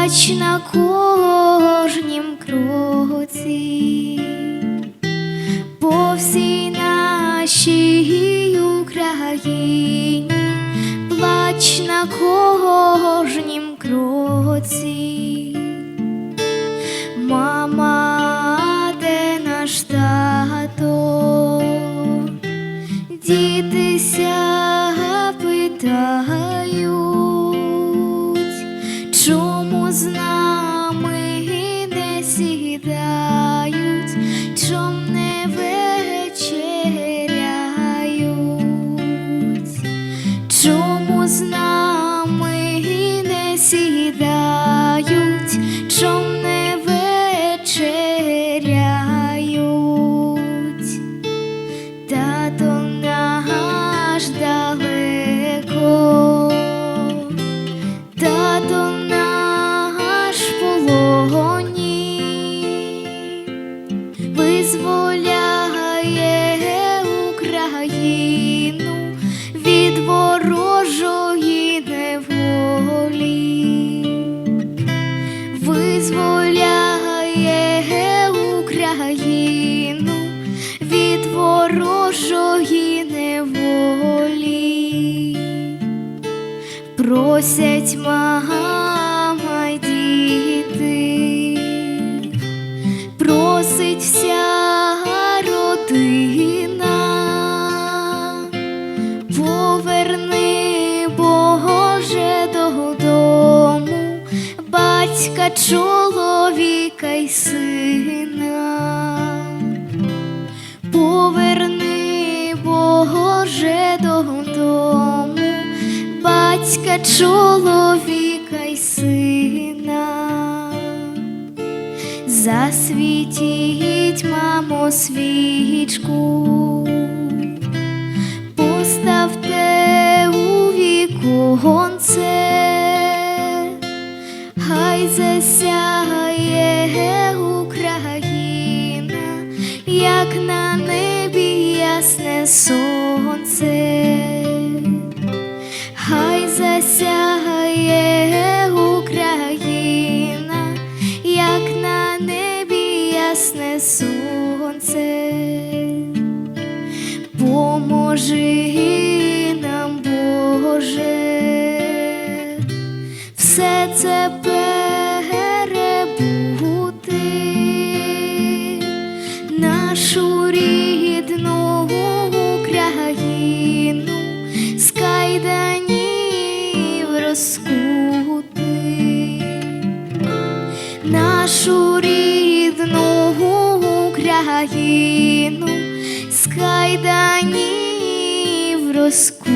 плач на кожнім кроці, по всій нашій Україні. Плач на кожнім визволяє Україну від ворожої неволі визволяє Україну від ворожої неволі. Просять мама поверни Боже додому, батька, чоловіка й сина. Поверни Боже додому, батька, чоловіка й сина. Засвітіть, мамо, свічку, хай засяє Україна, як на небі ясне сонце, хай засяє Україна, як на небі ясне сонце. Поможи нам, Боже, все це рідну Україну з кайданів розкути нашу рідну Україну з кайданів розкути.